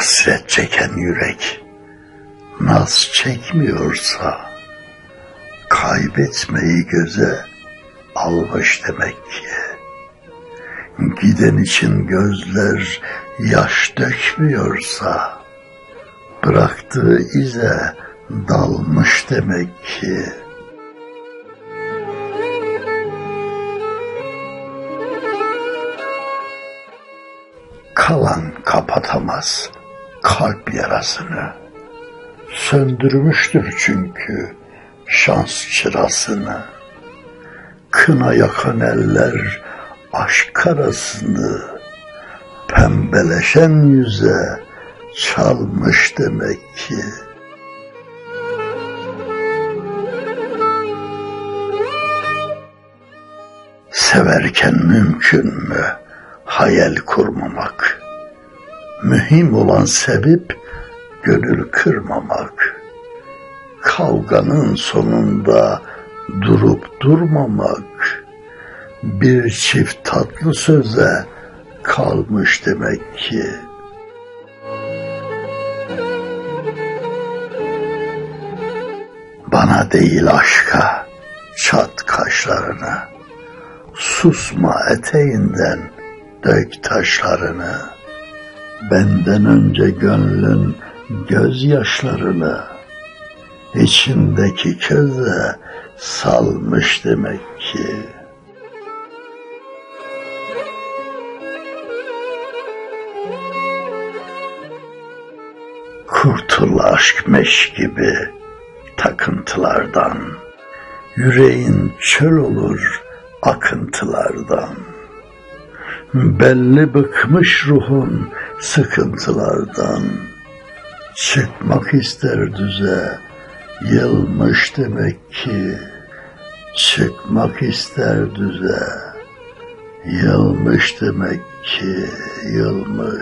Hasret çeken yürek naz çekmiyorsa kaybetmeyi göze almış demek ki. Giden için gözler yaş dökmüyorsa bıraktığı ize dalmış demek ki. Kalan kapatamaz kalp yarasını. Söndürmüştür çünkü şans çırasını. Kına yakan eller aşk karasını pembeleşen yüze çalmış demek ki. Severken mümkün mü hayal kurmamak? Mühim olan sebep gönül kırmamak. Kavganın sonunda durup durmamak. Bir çift tatlı söze kalmış demek ki. Bana değil aşka çat kaşlarını. Susma eteğinden dök taşlarını. Benden önce gönlün gözyaşlarını içindeki köze salmış demek ki. Kurtul aşk meş gibi takıntılardan. Yüreğin çöl olur akıntılardan. Belli bıkmış ruhun sıkıntılardan. Çıkmak ister düze, yılmış demek ki. Çıkmak ister düze, yılmış demek ki, yılmış.